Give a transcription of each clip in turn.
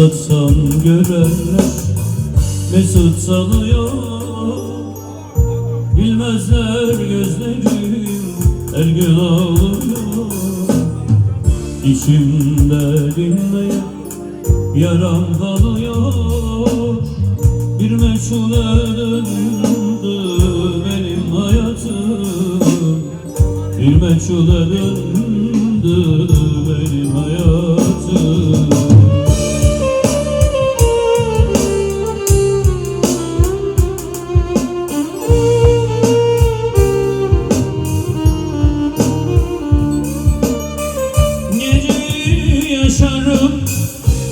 Uzatsam görenler mesut sanıyor Bilmezler gözlerim her gün ağlıyor. İçimde dinmeye yaram kalıyor. Bir meçhule döndü benim hayatım. Bir meçhule döndü benim hayatım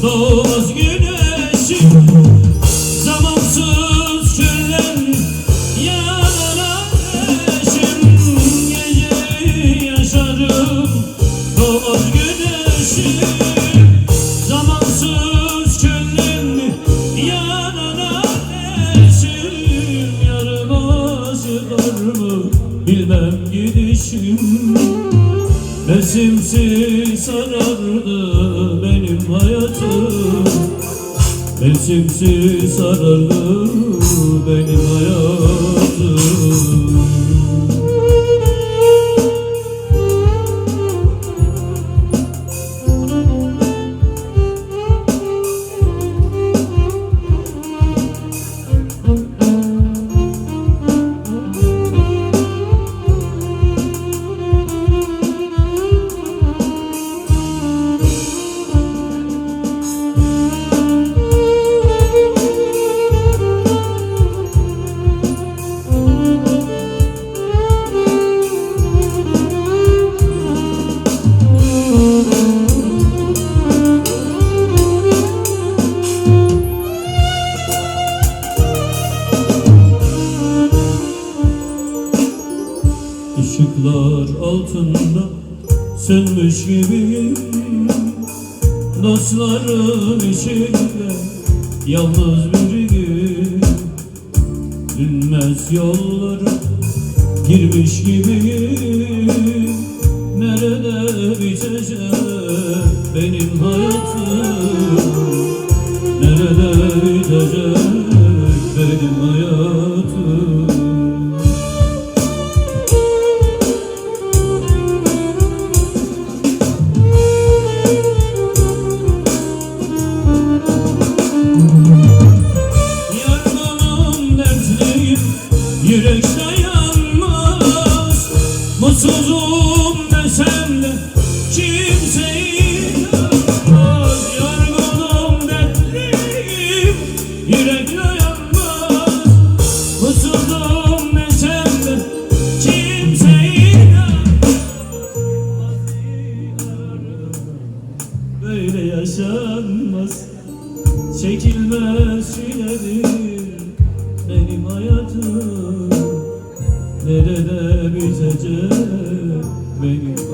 doğmaz güneşim Zamansız çölden yanan ateşim. Gece yaşarım. Doğmaz güneşim Zamansız çölden yanan ateşim. Yarıma sığar mı? Bilmem gidişim. Mevsimsiz sarardı benim hayatım Mevsimsiz sarardı benim hayatım sönmüş gibiyim Dostlarım içinde yalnız bir gün Dünmez yollara girmiş gibiyim Nerede bitecek benim hayatım? Nerede bitecek benim hayatım Nerede bitecek benim